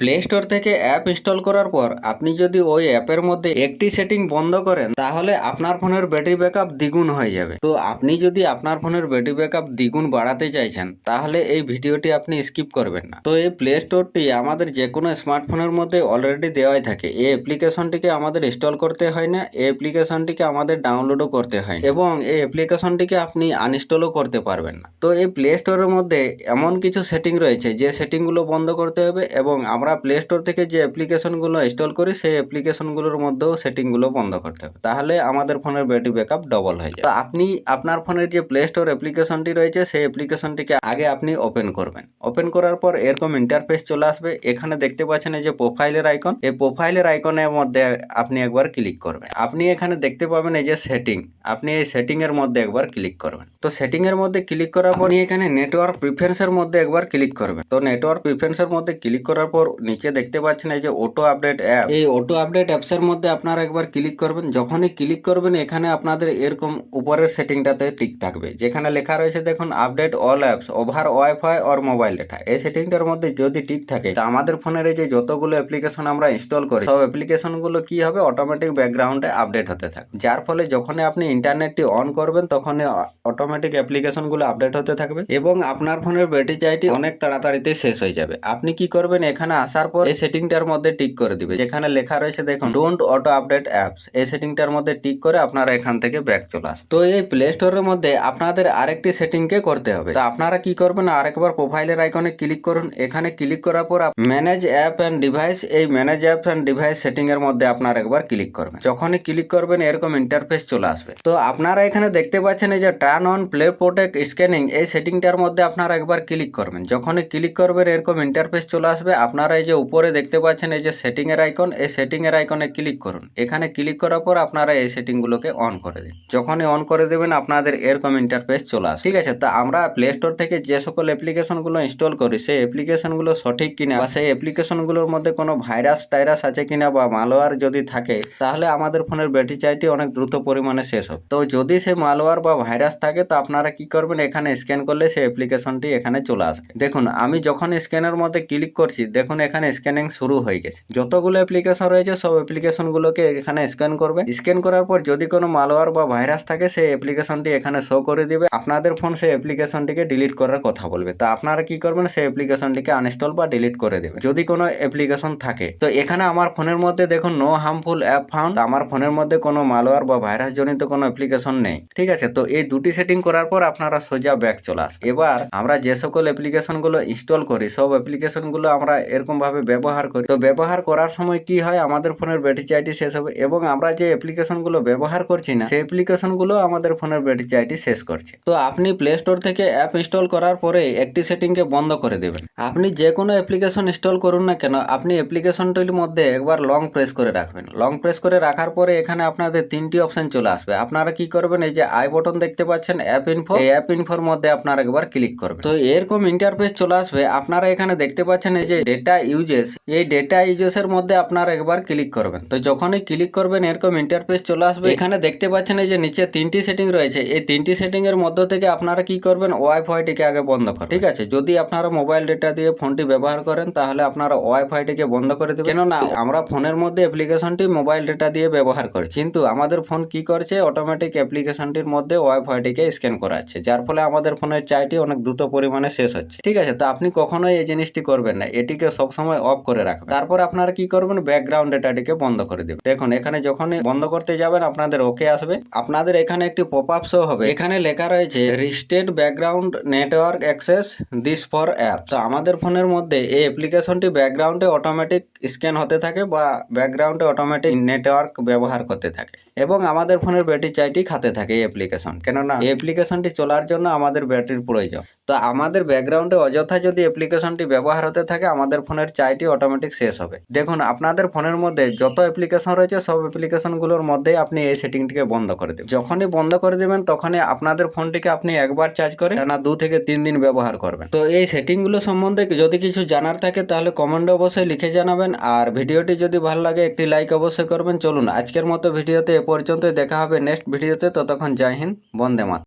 Play store থেকে app install করার পর আপনি যদি ওই অ্যাপের মধ্যে একটি সেটিং বন্ধ করেন, তাহলে আপনার ফোনের ব্যাটারি ব্যাকআপ দ্বিগুণ হয়ে যাবে। তো আপনি যদি আপনার ফোনের ব্যাটারি ব্যাকআপ দ্বিগুণ বাড়াতে চাইছেন, তাহলে এই ভিডিওটি আপনি স্কিপ করবেন না। তো এই প্লে স্টোরটি আমাদের যে কোনো স্মার্টফোনের মধ্যে অলরেডি দেওয়াই থাকে। এই অ্যাপ্লিকেশনটিকে আমাদের ইনস্টল করতে হয় না, এই অ্যাপ্লিকেশনটিকে আমাদের ডাউনলোডও করতে হয়। এবং এই অ্যাপ্লিকেশনটিকে আপনি আনইনস্টলও করতে পারবেন না। তো এই প্লে স্টোরের মধ্যে এমন কিছু সেটিং রয়েছে, যে সেটিংগুলো বন্ধ করতে হবে এবং আমরা প্লে স্টোর থেকে যে অ্যাপ্লিকেশনগুলো ইনস্টল করি, সেই অ্যাপ্লিকেশনগুলোর মধ্যেও সেটিংগুলো বন্ধ করতে হবে। তাহলে আমাদের ফোনের ব্যাটারি ব্যাকআপ ডবল হয়ে যাবে। তো আপনি, আপনার ফোনের যে প্লে স্টোর অ্যাপ্লিকেশনটি রয়েছে, সেই অ্যাপ্লিকেশনটিকে আগে আপনি ওপেন করবেন। ওপেন করার পর এরকম ইন্টারফেস চলে আসবে। এখানে দেখতে পাচ্ছেন এই যে প্রোফাইলের আইকন এই প্রোফাইলের আইকনের মধ্যে আপনি একবার ক্লিক করবেন। আপনি এখানে দেখতে পাবেন এই যে সেটিং আপনি এই সেটিং এর মধ্যে একবার ক্লিক করবেন। তো সেটিং এর মধ্যে ক্লিক করার পর এখানে নেটওয়ার্ক প্রিফারেন্সের মধ্যে একবার ক্লিক করবেন। তো নেটওয়ার্ক প্রিফারেন্সের মধ্যে ক্লিক করার পর নিচে দেখতে পাচ্ছেন এই যে অটো আপডেট অ্যাপ এই অটো আপডেট অ্যাপস এর মধ্যে আপনারা একবার ক্লিক করবেন। যখনই ক্লিক করবেন, এখানে আপনাদের এরকম উপরের সেটিংটাতে টিক থাকবে। যেখানে লেখা রয়েছে, দেখুন update all apps over wifi or mobile data এই সেটিংটার মধ্যে যদি টিক থাকে, তা আমাদের ফোনের এই যে যতগুলো অ্যাপ্লিকেশন আমরা ইনস্টল করি সব অ্যাপ্লিকেশনগুলো কি হবে? অটোমেটিক ব্যাকগ্রাউন্ডে আপডেট হতে থাকে যার ফলে যখনই আপনি ইন্টারনেটটি অন করবেন, তখনই অটোমেটিক অ্যাপ্লিকেশনগুলো আপডেট হতে থাকবে এবং আপনার ফোনের ব্যাটারি চাইটি অনেক তাড়াতাড়িতে শেষ হয়ে যাবে। আপনি কি করবেন? এখানে আসার পর এই সেটিংটার মধ্যে টিক করে দিবে। যেখানে লেখা রয়েছে, দেখুন ডোন্ট অটো আপডেট অ্যাপস এই সেটিংটার মধ্যে টিক করে আপনারা এখান থেকে ব্যাক চলে আসবে তো এই প্লে স্টোরের মধ্যে আপনাদের আরেকটি সেটিংকে করতে হবে। আপনারা কি করবেন, আরেকবার প্রোফাইলের আইকনে ক্লিক করুন। এখানে ক্লিক করার পর ম্যানেজ অ্যাপ অ্যান্ড ডিভাইস এই manage app and device setting এর মধ্যে আপনারা একবার ক্লিক করবেন। যখনই ক্লিক করবেন, এরকম ইন্টারফেস চলে আসবে। তো আপনারা এখানে দেখতে পাচ্ছেন, এই যে turn on Play Protect scanning এই সেটিংটার মধ্যে আপনারা একবার ক্লিক করবেন। যখনই ক্লিক করবেন, এরকম ইন্টারফেস চলে আসবে। আপনারা এই যে উপরে দেখতে পাচ্ছেন, এই যে সেটিং এর আইকন এই সেটিং এর আইকনে ক্লিক করুন। এখানে ক্লিক করার পর আপনারা এই সেটিং গুলোকে অন করে দিন। যখনই অন করে দেবেন, আপনাদের এরকম ইন্টারফেস চলে আসবে। ঠিক আছে, তো আমরা প্লে স্টোর থেকে যে সকল অ্যাপ্লিকেশনগুলো ইনস্টল করি, সেই অ্যাপ্লিকেশনগুলো সঠিক কিনা বা সেই অ্যাপ্লিকেশনগুলোর মধ্যে কোনো ভাইরাস টাইরাস আছে কিনা বা মালওয়ার যদি থাকে, তাহলে আমাদের ফোনের ব্যাটারি চাইটি অনেক দ্রুত পরিমাণে শেষ হবে। তো যদি সে মালওয়ার বা ভাইরাস থাকে, তো আপনারা কি করবেন, এখানে স্ক্যান করলে সেই অ্যাপ্লিকেশনটি এখানে চলে আসবে। দেখুন, আমি যখন স্ক্যানের মধ্যে ক্লিক করছি, দেখুন এখানে স্ক্যানিং শুরু হয়ে গেছে। যতগুলো অ্যাপ্লিকেশন রয়েছে, সব অ্যাপ্লিকেশনগুলোকে এখানে স্ক্যান করবে। স্ক্যান করার পর যদি কোনো মালওয়ার বা ভাইরাস থাকে, সেই অ্যাপ্লিকেশনটি এখানে শো করে দিবে। আপনাদের ফোন সেই অ্যাপ্লিকেশনটিকে ডিলিট করার কথা বলবে। তা আপনারা কি করবেন? সেই অ্যাপ্লিকেশনটিকে আনইনস্টল বা ডিলিট করে দেবে। যদি কোনো অ্যাপ্লিকেশন থাকে। তো এখানে আমার ফোনের মধ্যে দেখুন নো হার্মফুল অ্যাপ ফাউন্ড আমার ফোনের মধ্যে কোনো মালওয়ার বা ভাইরাস জনিত কোনো অ্যাপ্লিকেশন নেই। ঠিক আছে? তো এই দুটি সেটিং করার পর আপনারা সোজা ব্যাক চলে আসবে এবার আমরা যে সকল অ্যাপ্লিকেশনগুলো ইনস্টল করি, সব অ্যাপ্লিকেশনগুলো আমরা এরকম ভাবে ব্যবহার করি। তো ব্যবহার করার সময় কি হয়? আমাদের ফোনের ব্যাটারি চাইটি শেষ হবে এবং আমরা যে অ্যাপ্লিকেশনগুলো ব্যবহার করছি না, সেই অ্যাপ্লিকেশনগুলো আমাদের ফোনের ব্যাটারি চাইটি শেষ করছে। তো আপনি প্লে স্টোর থেকে অ্যাপ ইনস্টল করার পরে একটি সেটিংকে বন্ধ করে দেবেন। আপনি যে কোনো অ্যাপ্লিকেশন ইনস্টল করুন না কেন, আপনি অ্যাপ্লিকেশনটির মধ্যে একবার লং প্রেস করে রাখবেন। লং প্রেস করে রাখার পরে এখানে আপনাদের তিনটি অপশন চলে আসবে। আপনারা কি করবেন? এই যে আই বটন দেখতে পাচ্ছেন অ্যাপ ইনফো এই অ্যাপ ইনফোর মধ্যে আপনারা একবার ক্লিক করবেন। তো এরকম ইন্টারফেস চলে আসবে। আপনারা এখানে দেখতে পাচ্ছেন, এই যে ডেটা ইউজেস এই ডেটা ইউজেসের মধ্যে আপনারা একবার ক্লিক করবেন। তো যখনই ক্লিক করবেন, এরকম ইন্টারফেস চলে আসবে। এখানে দেখতে পাচ্ছেন এই যে নিচে তিনটি সেটিং রয়েছে। এই তিনটি সেটিং এর মধ্য থেকে আপনারা কি করবেন? ওয়াইফাইটিকে আগে বন্ধ করবেন। ঠিক আছে? যদি আপনারা মোবাইল ডেটা দিয়ে ফোনটি ব্যবহার করেন, তাহলে আপনারা ওয়াইফাইটিকে বন্ধ করে দেবেন। কেননা, আমরা ফোনের মধ্যে অ্যাপ্লিকেশনটি মোবাইল ডেটা দিয়ে ব্যবহার করি। কিন্তু আমাদের ফোন কি করছে? অটোমেটিক অ্যাপ্লিকেশনটির মধ্যে ওয়াইফাইটিকে স্ক্যান করাচ্ছে। যার ফলে আমাদের ফোনের চাইটি অনেক দ্রুত পরিমাণে শেষ হচ্ছে। ঠিক আছে? তো আপনি কখনোই এই জিনিসটি করবেন না। এটিকে সবসময় অফ করে রাখবেন। তারপর আপনারা কি করবেন? ব্যাকগ্রাউন্ড ডেটাটিকে বন্ধ করে দেবেন। দেখুন, এখানে যখনই বন্ধ করতে যাবেন, আপনাদের ওকে আসবে। আপনাদের এখানে একটি পপ আপ শো হবে। এখানে লেখা রয়েছে restrict background network access this for app তো আমাদের ফোনের মধ্যে এই অ্যাপ্লিকেশনটি ব্যাকগ্রাউন্ডে অটোমেটিক স্ক্যান হতে থাকে বা ব্যাকগ্রাউন্ডে অটোমেটিক নেটওয়ার্ক ব্যবহার করতে থাকে। এবং আমাদের ফোনের ব্যাটারি চাইটি খাতে থাকে এই অ্যাপ্লিকেশন কেননা, এই অ্যাপ্লিকেশনটি চলার জন্য আমাদের ব্যাটারির প্রয়োজন। তো আমাদের ব্যাকগ্রাউন্ডে অযথা যদি অ্যাপ্লিকেশনটি ব্যবহার হতে থাকে, আমাদের ফোনের চাইটি অটোমেটিক শেষ হবে। দেখুন, আপনাদের ফোনের মধ্যে যত অ্যাপ্লিকেশন রয়েছে, সব অ্যাপ্লিকেশনগুলোর মধ্যে আপনি এই সেটিংটিকে বন্ধ করে দেবেন। যখনই বন্ধ করে দেবেন, তখনই আপনাদের ফোনটিকে আপনি একবার চার্জ করে টানা দু থেকে তিন দিন ব্যবহার করবেন। তো এই সেটিংগুলো সম্বন্ধে যদি কিছু জানার থাকে, তাহলে কমেন্টে অবশ্যই লিখে জানাবেন। আর ভিডিওটি যদি ভালো লাগে, একটি লাইক অবশ্যই করবেন। চলুন, আজকের মতো ভিডিওতে এ পর্যন্তই। দেখা হবে নেক্সট ভিডিওতে। ততক্ষণ জয় হিন্দ, বন্দে মাত